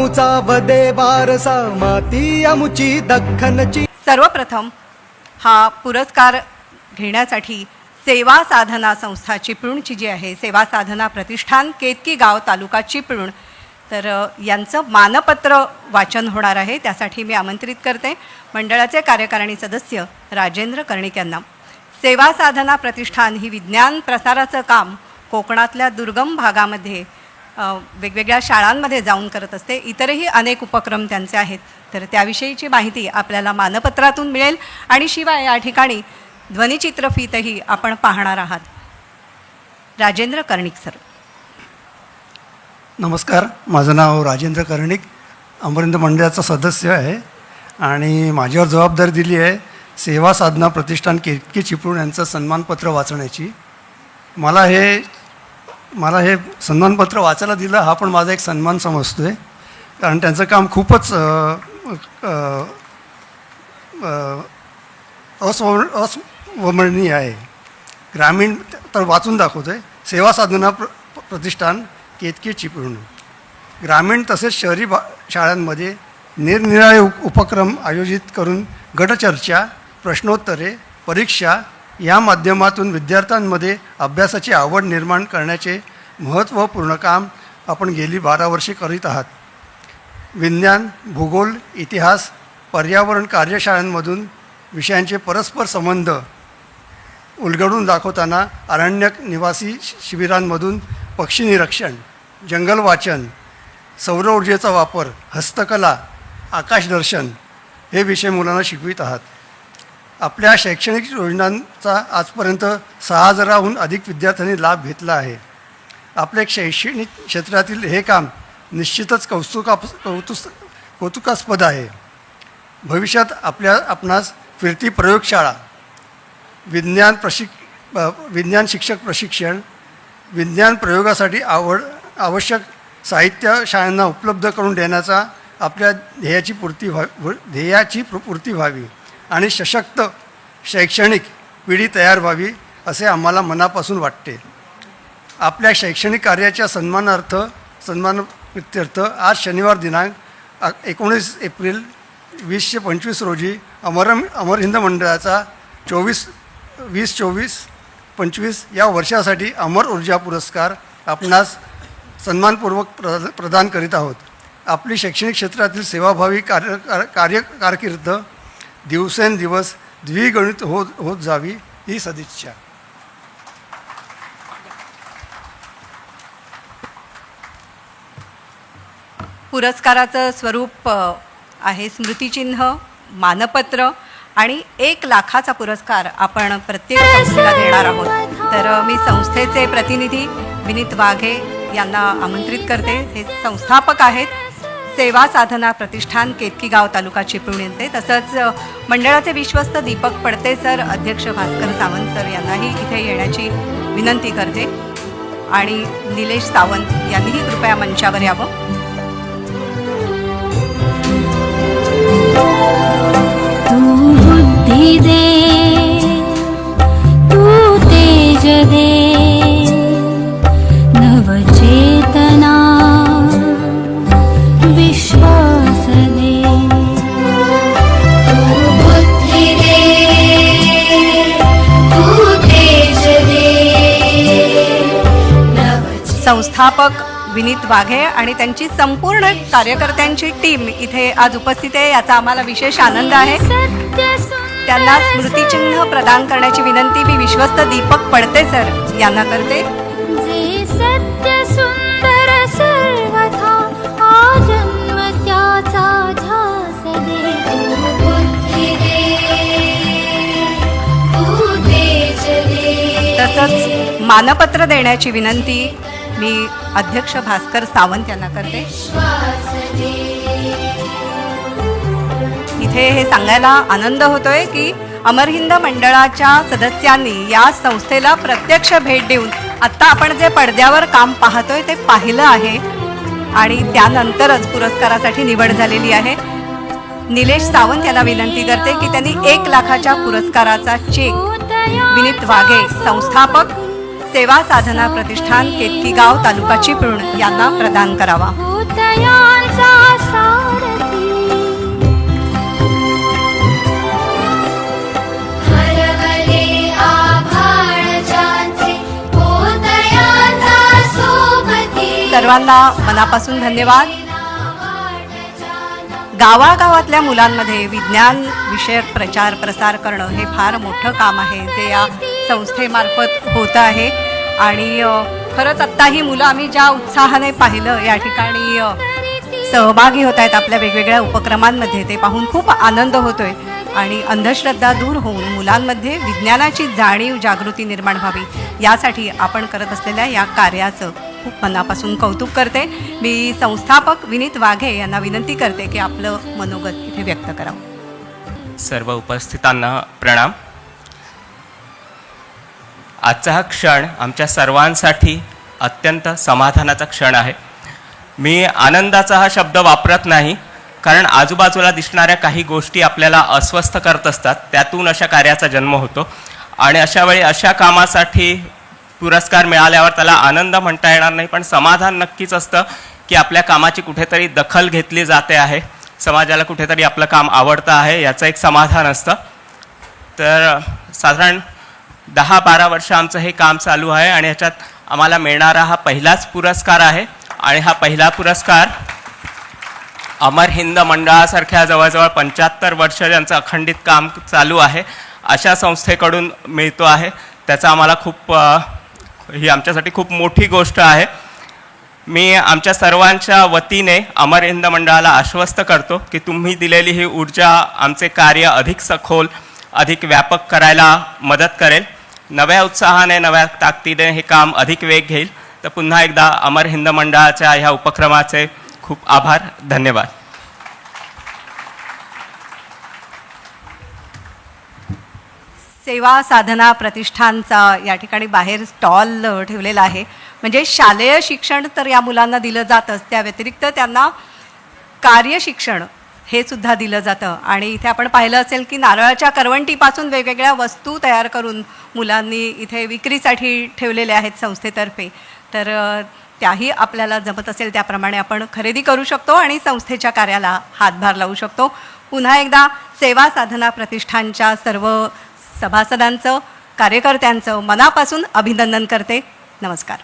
आमुचा वदे वारसा माती आमुची दख्खनची. सर्वप्रथम हा पुरस्कार घेण्यासाठी सेवा साधना संस्था चिपळूणची जी आहे सेवा साधना प्रतिष्ठान केतकी गाव तालुका चिपळूण. तर यांचं मानपत्र वाचन होणार आहे त्यासाठी मी आमंत्रित करते. मंडळाचे कार्यकारिणी सदस्य राजेंद्र कर्णिक यांना. सेवा साधना प्रतिष्ठान ही विज्ञान प्रसाराचं काम कोकणातल्या दुर्गम भागामध्ये वेगवेगळ्या शाळांमध्ये जाऊन करत असते. इतरही अनेक उपक्रम त्यांचे आहेत. तर त्याविषयीची माहिती आपल्याला मानपत्रातून मिळेल. आणि शिवाय या ठिकाणी ध्वनिचित्रफीतही आपण पाहणार आहात. राजेंद्र कर्णिक सर. नमस्कार. माझं नाव राजेंद्र कर्णिक. अमरिंद मंडळाचा सदस्य आहे. आणि माझ्यावर जबाबदारी दिली आहे सेवा साधना प्रतिष्ठान केतकी चिपळूण यांचं सन्मानपत्र वाचण्याची. मला हे मला हे सन्मानपत्र वाचायला दिलं हा पण माझा एक सन्मान समजतो आहे कारण त्यांचं काम खूपच अ, अस्व अस्वमरणीय आहे. ग्रामीण तर वाचून दाखवतो आहे सेवा साधना प्र प्रतिष्ठान केतकी चिपळूण. ग्रामीण तसेच शहरी भा शाळांमध्ये निरनिराळे उप उपक्रम आयोजित करून गटचर्चा प्रश्नोत्तरे परीक्षा या माध्यमातून विद्यार्थ्यांमध्ये अभ्यासाची आवड निर्माण करण्याचे महत्त्वपूर्ण काम आपण गेली बारा वर्षे करीत आहात. विज्ञान भूगोल इतिहास पर्यावरण कार्यशाळांमधून विषयांचे परस्पर संबंध उलगडून दाखवताना अरण्यक निवासी शिबिरांमधून पक्षी निरीक्षण जंगल वाचन सौर ऊर्जेचा वापर हस्तकला आकाशदर्शन हे विषय मुलांना शिकवित आहात. आपल्या शैक्षणिक योजनांचा आजपर्यंत सहा हजाराहून अधिक विद्यार्थ्यांनी लाभ घेतला आहे. आपले शैक्षणिक क्षेत्रातील हे काम निश्चितच कौतुका कौतुस कौतुकास्पद आहे. भविष्यात आपल्या आपणास फिरती प्रयोगशाळा विज्ञान प्रशिक विज्ञान शिक्षक प्रशिक्षण विज्ञान प्रयोगासाठी आवड आवश्यक साहित्य शाळांना उपलब्ध करून देण्याचा आपल्या ध्येयाची पूर्ती व्हा ध्येयाची पूर्ती व्हावी. आणि सशक्त शैक्षणिक पिढी तयार व्हावी असे आम्हाला मनापासून वाटते. आपल्या शैक्षणिक कार्याच्या सन्मानार्थ सन्मानप्रित्यर्थ आज शनिवार दिनांक एकोणीस एप्रिल वीसशे पंचवीस रोजी अमर अमर हिंद मंडळाचा चोवीस वीस चोवीस पंचवीस या वर्षासाठी अमर ऊर्जा पुरस्कार आपणास सन्मानपूर्वक प्रद प्रदान करीत आहोत. आपली शैक्षणिक क्षेत्रातील सेवाभावी कार्य कार- कार्य कारकीर्द दिवसेंदिवस द्विगणित होत होत जावी ही सदिच्छा. पुरस्काराचं स्वरूप आहे स्मृतिचिन्ह मानपत्र आणि एक लाखाचा पुरस्कार आपण प्रत्येक संस्थेला देणार आहोत. तर मी संस्थेचे प्रतिनिधी विनीत वाघे यांना आमंत्रित करते. हे संस्थापक आहेत सेवा साधना प्रतिष्ठान केतकीगाव तालुका चिपळूण येते तसंच मंडळाचे विश्वस्त दीपक पडते सर अध्यक्ष भास्कर सावंत सर यांनाही इथे येण्याची विनंती करते. आणि निलेश सावंत यांनीही कृपया मंचावर यावं. संस्थापक विनीत वाघे आणि त्यांची संपूर्ण कार्यकर्त्यांची टीम इथे आज उपस्थित आहे. याचा आम्हाला विशेष आनंद आहे. त्यांना स्मृतिचिन्ह प्रदान करण्याची विनंती मी विश्वस्त दीपक पडते सर. यांना करते. तसंच मानपत्र देण्याची विनंती मी अध्यक्ष भास्कर सावंत यांना करते. इथे हे सांगायला आनंद होतोय की अमरहिंद मंडळाच्या सदस्यांनी या संस्थेला प्रत्यक्ष भेट देऊन आत्ता आपण जे पडद्यावर काम पाहतोय ते पाहिलं आहे. आणि त्यानंतरच पुरस्कारासाठी निवड झालेली आहे. निलेश सावंत यांना विनंती करते की त्यांनी एक लाखाच्या पुरस्काराचा चेक विनीत वाघे संस्थापक सेवा साधना प्रतिष्ठान केतकीगाव तालुकाची चिपळूण यांना प्रदान करावा. सर्वांना मनापासून धन्यवाद. गावागावातल्या मुलांमध्ये विज्ञान विषयक प्रचार प्रसार करणं हे फार मोठं काम आहे. जे या संस्थेमार्फत होतं आहे. आणि खरंच आत्ता ही मुलं आम्ही ज्या उत्साहाने पाहिलं या ठिकाणी सहभागी होत आहेत आपल्या वेगवेगळ्या उपक्रमांमध्ये ते पाहून खूप आनंद होतोय. आणि अंधश्रद्धा दूर होऊन मुलांमध्ये विज्ञानाची जाणीव जागृती निर्माण व्हावी यासाठी आपण करत असलेल्या या कार्याचं खूप मनापासून कौतुक करते. मी संस्थापक विनीत वाघे यांना विनंती करते की आपलं मनोगत इथे व्यक्त करावं. सर्व उपस्थितांना प्रणाम. आजचा हा क्षण आमच्या सर्वांसाठी अत्यंत समाधानाचा क्षण आहे. मी आनंदाचा हा शब्द वापरत नाही कारण आजूबाजूला दिसणाऱ्या काही गोष्टी आपल्याला अस्वस्थ करत असतात त्यातून अशा कार्याचा जन्म होतो. आणि अशा वेळी अशा कामासाठी पुरस्कार मिळाल्यावर त्याला आनंद म्हणता येणार नाही पण समाधान नक्कीच असतं की आपल्या कामाची कुठेतरी दखल घेतली जाते आहे. समाजाला कुठेतरी आपलं काम आवडतं आहे याचं एक समाधान असतं. तर साधारण दहा बारा वर्ष आमचं हे काम चालू आहे आणि ह्याच्यात आम्हाला मिळणारा हा पहिलाच पुरस्कार आहे आणि हा पहिला पुरस्कार अमर हिंद मंडळासारख्या जवळजवळ पंच्याहत्तर वर्ष ज्यांचं अखंडित काम चालू आहे अशा संस्थेकडून मिळतो आहे. त्याचा आम्हाला खूप ही आमच्यासाठी खूप मोठी गोष्ट आहे. मी आमच्या सर्वांच्या वतीने अमर हिंद मंडळाला आश्वस्त करतो की तुम्ही दिलेली ही ऊर्जा आमचे कार्य अधिक सखोल अधिक व्यापक करायला मदत करेल. नव्या उत्साहाने नव्या ताकदीने हे काम अधिक वेग घेईल. तर पुन्हा एकदा अमर हिंद मंडळाच्या ह्या उपक्रमाचे खूप आभार धन्यवाद. सेवा साधना प्रतिष्ठानचा या ठिकाणी बाहेर स्टॉल ठेवलेला आहे. म्हणजे शालेय शिक्षण तर या मुलांना दिलं जातच. त्या व्यतिरिक्त त्यांना कार्यशिक्षण हे सुद्धा दिलं जातं. आणि इथे आपण पाहिलं असेल की नारळाच्या करवंटीपासून वेगवेगळ्या वस्तू तयार करून मुलांनी इथे विक्रीसाठी ठेवलेल्या आहेत संस्थेतर्फे. तर त्याही आपल्याला जमत असेल त्याप्रमाणे आपण खरेदी करू शकतो आणि संस्थेच्या कार्याला हातभार लावू शकतो. पुन्हा एकदा सेवा साधना प्रतिष्ठानच्या सर्व सभासदांचं कार्यकर्त्यांचं मनापासून अभिनंदन करते. नमस्कार.